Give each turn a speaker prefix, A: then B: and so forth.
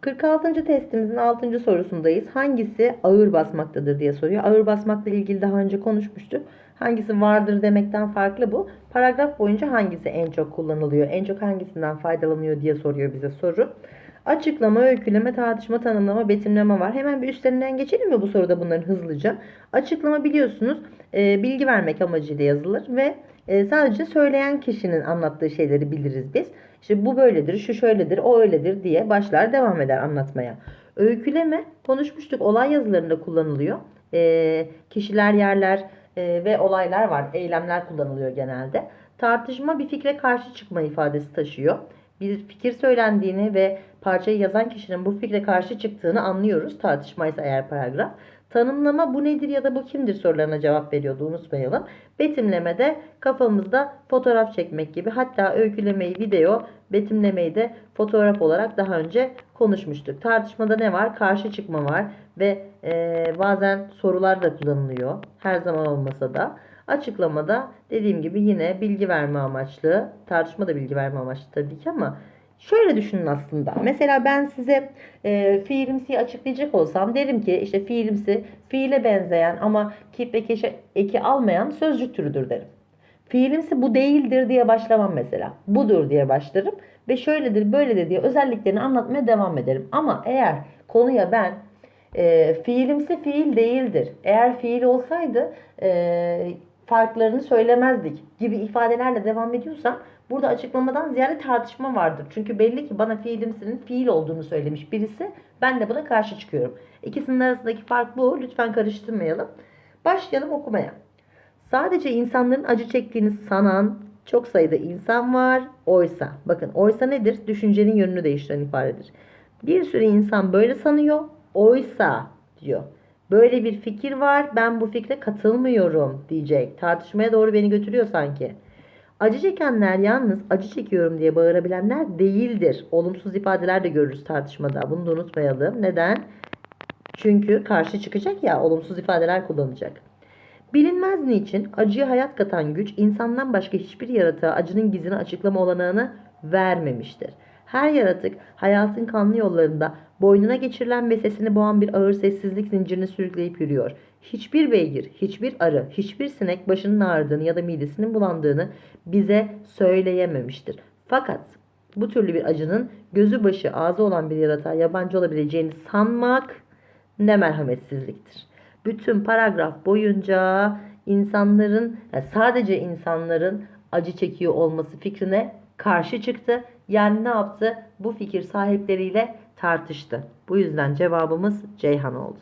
A: 46. testimizin 6. sorusundayız. Hangisi ağır basmaktadır diye soruyor. Ağır basmakla ilgili daha önce konuşmuştuk. Hangisi vardır demekten farklı bu. Paragraf boyunca hangisi en çok kullanılıyor, en çok hangisinden faydalanıyor diye soruyor bize soru. Açıklama, öyküleme, tartışma, tanımlama, betimleme var. Hemen bir üstlerinden geçelim mi bu soruda bunların hızlıca? Açıklama biliyorsunuz e, bilgi vermek amacıyla yazılır ve e, sadece söyleyen kişinin anlattığı şeyleri biliriz biz. İşte bu böyledir, şu şöyledir, o öyledir diye başlar devam eder anlatmaya. Öyküleme konuşmuştuk olay yazılarında kullanılıyor. E, kişiler, yerler e, ve olaylar var. Eylemler kullanılıyor genelde. Tartışma bir fikre karşı çıkma ifadesi taşıyor. Bir fikir söylendiğini ve parçayı yazan kişinin bu fikre karşı çıktığını anlıyoruz. Tartışmaysa eğer paragraf. Tanımlama bu nedir ya da bu kimdir sorularına cevap veriyordu unutmayalım. Betimleme de kafamızda fotoğraf çekmek gibi hatta öykülemeyi video, betimlemeyi de fotoğraf olarak daha önce konuşmuştuk. Tartışmada ne var? Karşı çıkma var ve e, bazen sorular da kullanılıyor. Her zaman olmasa da. Açıklamada dediğim gibi yine bilgi verme amaçlı. Tartışma da bilgi verme amaçlı tabii ki ama Şöyle düşünün aslında. Mesela ben size e, fiilimsiyi açıklayacak olsam derim ki işte fiilimsi fiile benzeyen ama kip ve keşe eki almayan sözcük türüdür derim. Fiilimsi bu değildir diye başlamam mesela. Budur diye başlarım ve şöyledir böyledir diye özelliklerini anlatmaya devam ederim. Ama eğer konuya ben e, fiilimsi fiil değildir. Eğer fiil olsaydı e, farklarını söylemezdik gibi ifadelerle devam ediyorsam burada açıklamadan ziyade tartışma vardır. Çünkü belli ki bana fiilimsinin fiil olduğunu söylemiş birisi. Ben de buna karşı çıkıyorum. İkisinin arasındaki fark bu. Lütfen karıştırmayalım. Başlayalım okumaya. Sadece insanların acı çektiğini sanan çok sayıda insan var. Oysa, bakın oysa nedir? Düşüncenin yönünü değiştiren ifadedir. Bir sürü insan böyle sanıyor. Oysa diyor. Böyle bir fikir var. Ben bu fikre katılmıyorum diyecek. Tartışmaya doğru beni götürüyor sanki. Acı çekenler yalnız acı çekiyorum diye bağırabilenler değildir. Olumsuz ifadeler de görürüz tartışmada. Bunu da unutmayalım. Neden? Çünkü karşı çıkacak ya olumsuz ifadeler kullanacak. Bilinmez niçin acıya hayat katan güç insandan başka hiçbir yaratığa acının gizini açıklama olanağını vermemiştir. Her yaratık hayatın kanlı yollarında boynuna geçirilen ve sesini boğan bir ağır sessizlik zincirini sürükleyip yürüyor. Hiçbir beygir, hiçbir arı, hiçbir sinek başının ağrıdığını ya da midesinin bulandığını bize söyleyememiştir. Fakat bu türlü bir acının gözü başı ağzı olan bir yaratığa yabancı olabileceğini sanmak ne merhametsizliktir. Bütün paragraf boyunca insanların yani sadece insanların acı çekiyor olması fikrine karşı çıktı. Yani ne yaptı? Bu fikir sahipleriyle tartıştı. Bu yüzden cevabımız Ceyhan oldu.